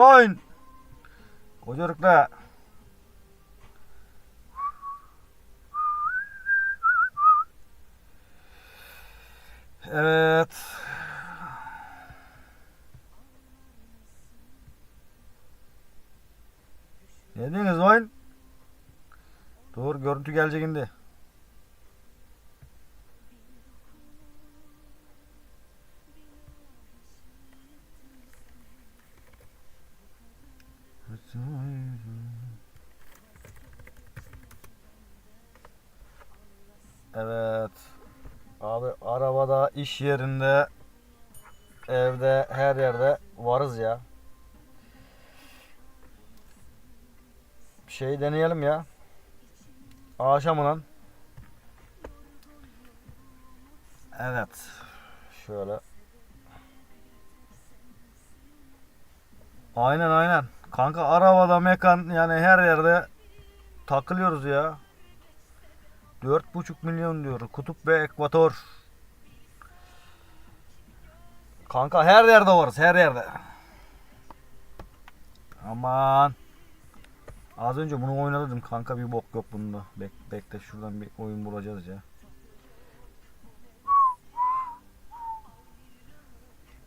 Oyun. Kocalıkla. Evet. Ne diyorsunuz oyun? Dur görüntü gelecek şimdi. Evet. Abi arabada, iş yerinde, evde, her yerde varız ya. Bir şey deneyelim ya. Akşamından. Evet. Şöyle. Aynen aynen. Kanka arabada, mekan yani her yerde takılıyoruz ya. 4,5 milyon diyor. Kutup ve ekvator. Kanka her yerde varız her yerde. Aman. Az önce bunu oynadım kanka bir bok yok bunda. Bek bekle şuradan bir oyun bulacağız ya.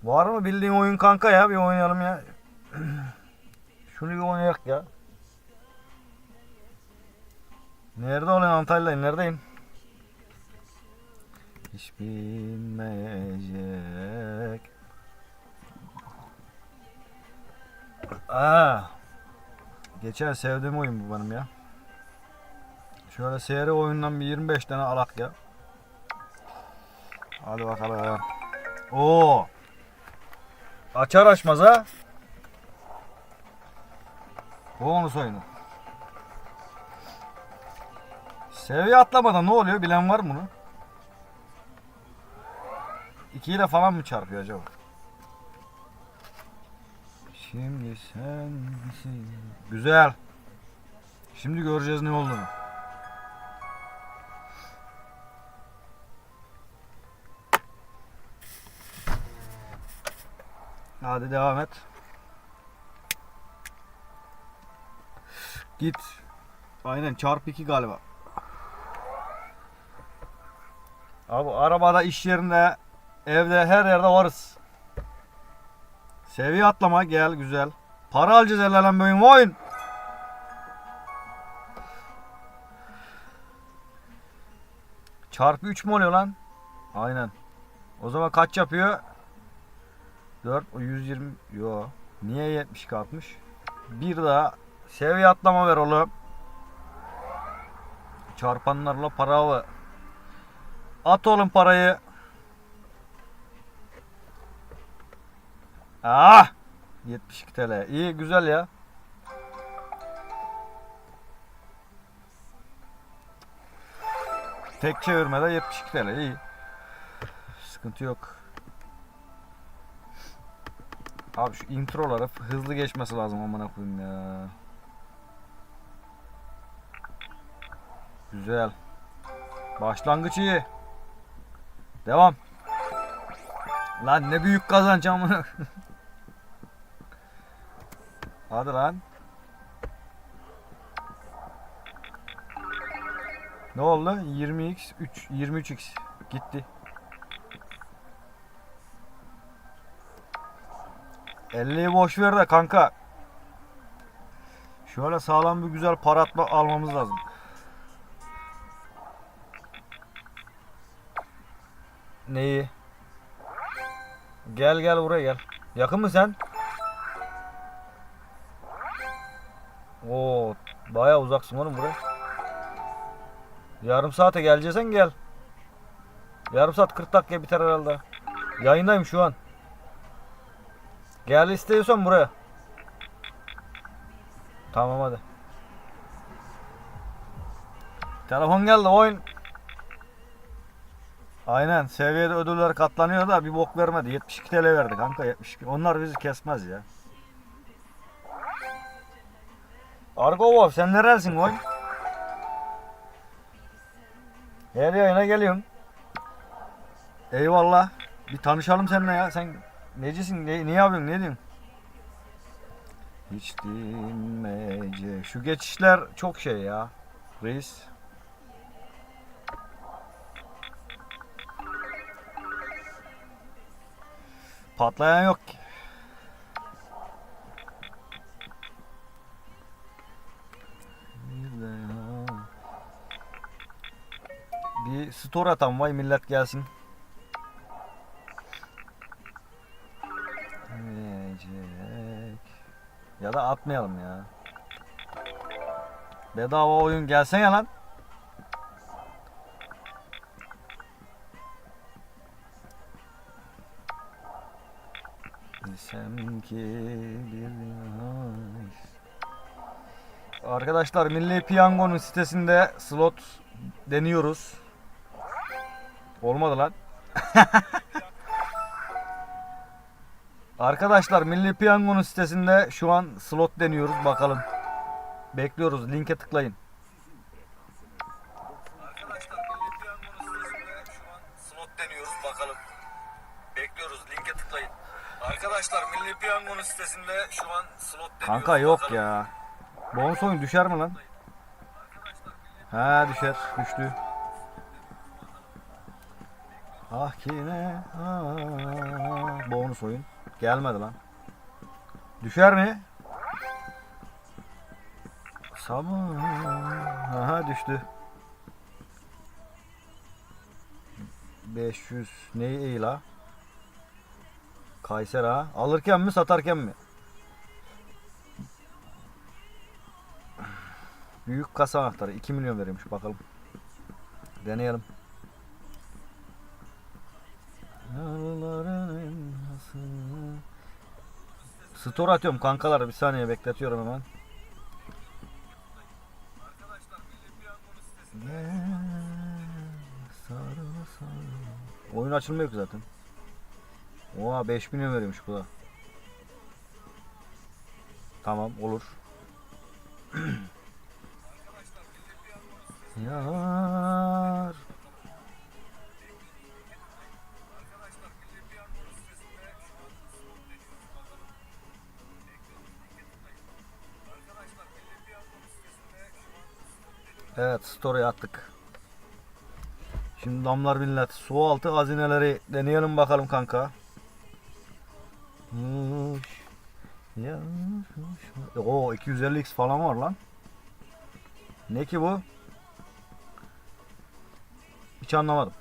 Var mı bildiğin oyun kanka ya bir oynayalım ya. Şunu bir oynayak ya. Nerede olan Antalya'dayım neredeyim? Hiç bilmeyecek. Aa. Geçen sevdiğim oyun bu benim ya. Şöyle seyri oyundan bir 25 tane alak ya. Hadi bakalım. Oo. Açar açmaz ha. Bonus oyunu. Seviye atlamadan ne oluyor bilen var mı bunu? 2 ile falan mı çarpıyor acaba? Şimdi sen? Güzel. Şimdi göreceğiz ne olduğunu. Hadi devam et. Git. Aynen çarpı 2 galiba. Abi arabada, iş yerinde, evde, her yerde varız. Seviye atlama gel güzel. Para alacağız el alem oyun oyun. Çarpı 3 mü oluyor lan? Aynen. O zaman kaç yapıyor? 4 o 120 yo. Niye 72 atmış? Bir daha seviye atlama ver oğlum. Çarpanlarla para avı. At oğlum parayı. Ah! 72 TL. İyi güzel ya. Tek çevirmede 72 TL. İyi. Sıkıntı yok. Abi şu introları hızlı geçmesi lazım amına koyayım ya. Güzel. Başlangıç iyi. Devam. Lan ne büyük kazanç amına. Hadi lan. Ne oldu? 20x 3 23x gitti. 50'yi boş ver de kanka. Şöyle sağlam bir güzel para atma almamız lazım. Neyi? Gel gel buraya gel. Yakın mı sen? Oo, bayağı uzaksın oğlum buraya. Yarım saate geleceksen gel. Yarım saat 40 dakika biter herhalde. Yayındayım şu an. Gel istiyorsan buraya. Tamam hadi. Telefon geldi oyun. Aynen seviyede ödüller katlanıyor da bir bok vermedi. 72 TL verdi kanka 72. Onlar bizi kesmez ya. Argovov sen neredesin oyun? Her yayına geliyorum. Eyvallah. Bir tanışalım seninle ya. Sen necisin? Ne, ne yapıyorsun? Ne diyorsun? Hiç dinmeyecek. Şu geçişler çok şey ya. Reis. Patlayan yok ki. Bir store atan vay millet gelsin. Ya da atmayalım ya. Bedava oyun gelsene lan. Ki bir ay. Arkadaşlar Milli Piyango'nun sitesinde slot deniyoruz. Olmadı lan. Arkadaşlar Milli Piyango'nun sitesinde şu an slot deniyoruz bakalım. Bekliyoruz. Linke tıklayın. Kanka yok ya. Bonus oyun düşer mi lan? Ha düşer. Düştü. Ah ki ne? Bonus oyun. Gelmedi lan. Düşer mi? Sabah. Aha düştü. 500 ne iyi la? Kayser ha. Alırken mi satarken mi? Büyük kasa anahtarı 2 milyon veriyormuş bakalım. Deneyelim. Store atıyorum kankalar bir saniye bekletiyorum hemen. Oyun açılmıyor ki zaten. Oha 5 milyon veriyormuş bu da. Tamam olur. Yar. Evet story attık. Şimdi damlar millet. Su altı hazineleri deneyelim bakalım kanka. Oo 250x falan var lan. Ne ki bu? Hiç anlamadım.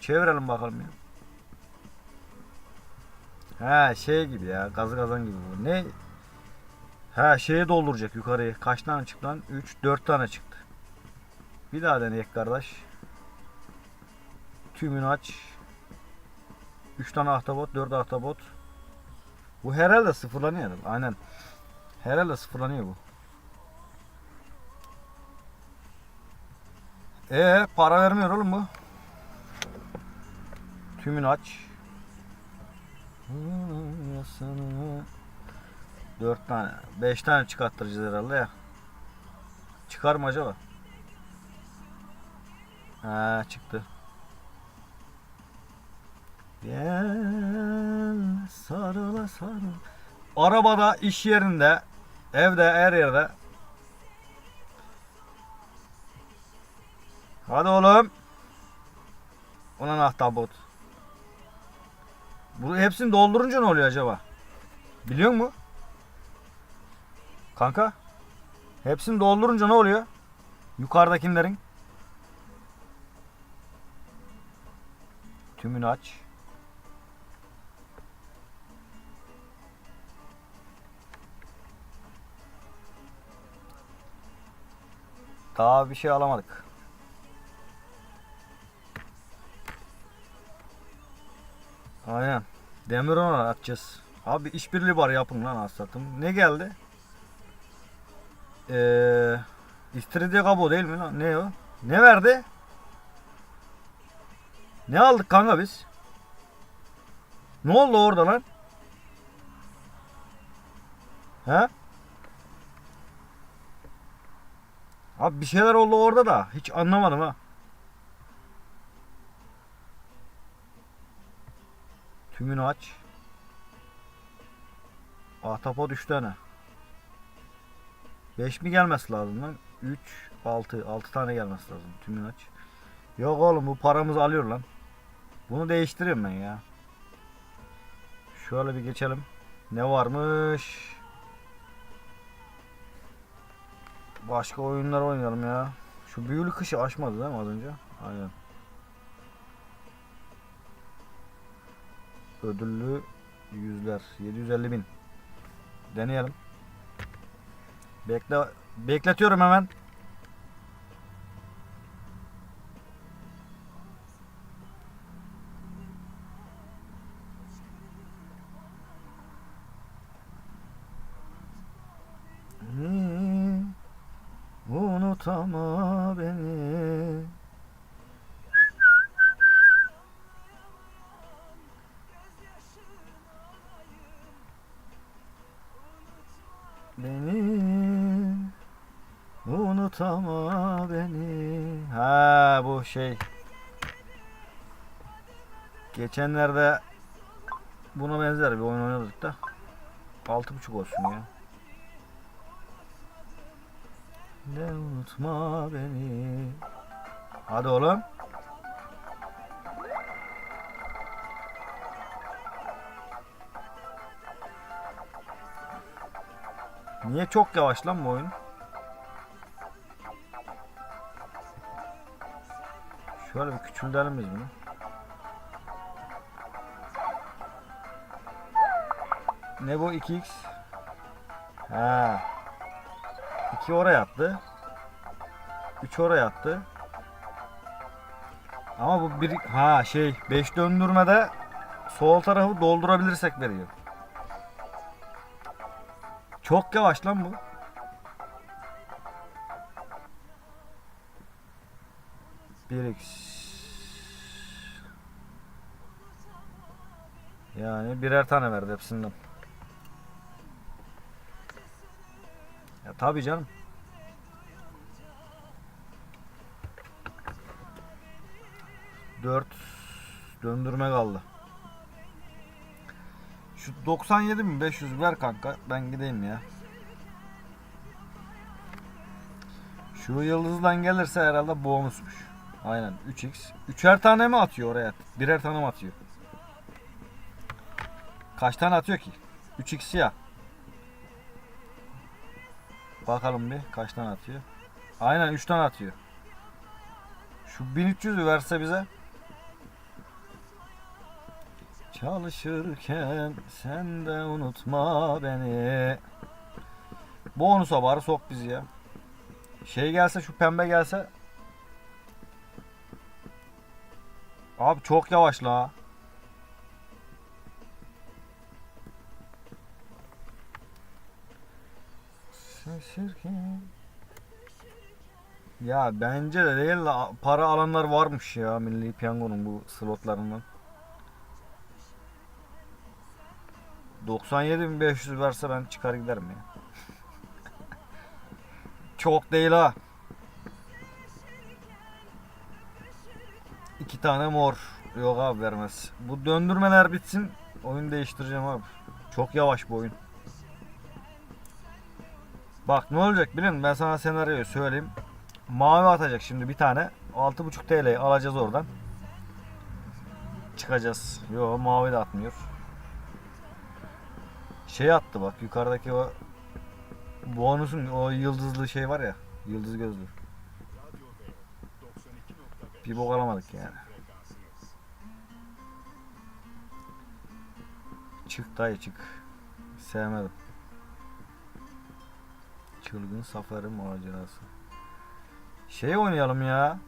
Çevirelim bakalım ya. He şey gibi ya gazı kazan gibi bu. Ne? He şeye dolduracak yukarıya. Kaç tane çıktı lan? 3 4 tane çıktı. Bir daha deneyek kardeş. Tümünü aç. 3 tane ahtapot, 4 ahtapot. Bu herhalde sıfırlanıyor. Aynen. Herhalde sıfırlanıyor bu. E para vermiyor oğlum bu. Tümünü aç. Dört tane. Beş tane çıkarttıracağız herhalde ya. Çıkar mı acaba? Ha çıktı. Gel sarıla sarıl. Arabada, iş yerinde, evde, her yerde. Hadi oğlum. Ulan ahtapot. Bu hepsini doldurunca ne oluyor acaba? Biliyor musun? Kanka. Hepsini doldurunca ne oluyor? Yukarıdakilerin. Tümünü aç. Daha bir şey alamadık. Aynen. Demir ona atacağız. Abi işbirliği var yapın lan aslatım. Ne geldi? Eee İstiridye kabuğu değil mi lan? Ne o? Ne verdi? Ne aldık kanka biz? Ne oldu orada lan? He? Abi bir şeyler oldu orada da. Hiç anlamadım ha. Tümünü aç. Ahtapot 3 tane. 5 mi gelmesi lazım lan? 3, 6. 6 tane gelmesi lazım. Tümünü aç. Yok oğlum bu paramızı alıyor lan. Bunu değiştireyim ben ya. Şöyle bir geçelim. Ne varmış? Başka oyunlar oynayalım ya. Şu büyülü kışı aşmadı değil mi az önce? Aynen. Ödüllü yüzler. 750 bin. Deneyelim. Bekle, bekletiyorum hemen. Unutama beni. Unutama beni. Ha bu şey. Geçenlerde buna benzer bir oyun oynadık da. Altı buçuk olsun ya. Ne unutma beni. Hadi oğlum. Niye çok yavaş lan bu oyun? Şöyle bir küçültelim biz bunu. Ne bu 2x? Ha. 2 oraya attı. 3 oraya attı. Ama bu bir ha şey 5 döndürmede sol tarafı doldurabilirsek veriyor. Çok yavaş lan bu. Bir x. Yani birer tane verdi hepsinden. Ya tabii canım. Dört döndürme kaldı. Şu 97.500 ver kanka. Ben gideyim ya. Şu yıldızdan gelirse herhalde bonusmuş. Aynen 3x. Üçer tane mi atıyor oraya? Birer tane mi atıyor? Kaç tane atıyor ki? 3x ya. Bakalım bir kaç tane atıyor. Aynen 3 tane atıyor. Şu 1300'ü verse bize. Çalışırken sen de unutma beni. Bonusa bari sok bizi ya. Şey gelse şu pembe gelse. Abi çok yavaş la. Şaşırken. Ya bence de değil la para alanlar varmış ya Milli Piyango'nun bu slotlarından. 97.500 verse ben çıkar giderim ya. Çok değil ha. İki tane mor. Yok abi vermez. Bu döndürmeler bitsin. Oyun değiştireceğim abi. Çok yavaş bu oyun. Bak ne olacak bilin ben sana senaryoyu söyleyeyim. Mavi atacak şimdi bir tane. 6.5 TL alacağız oradan. Çıkacağız. Yo mavi de atmıyor. Şey attı bak yukarıdaki o bonusun o yıldızlı şey var ya. Yıldız gözlü. Bir bok alamadık yani. Çık dayı çık. Sevmedim. Çılgın safari macerası. Şey oynayalım ya.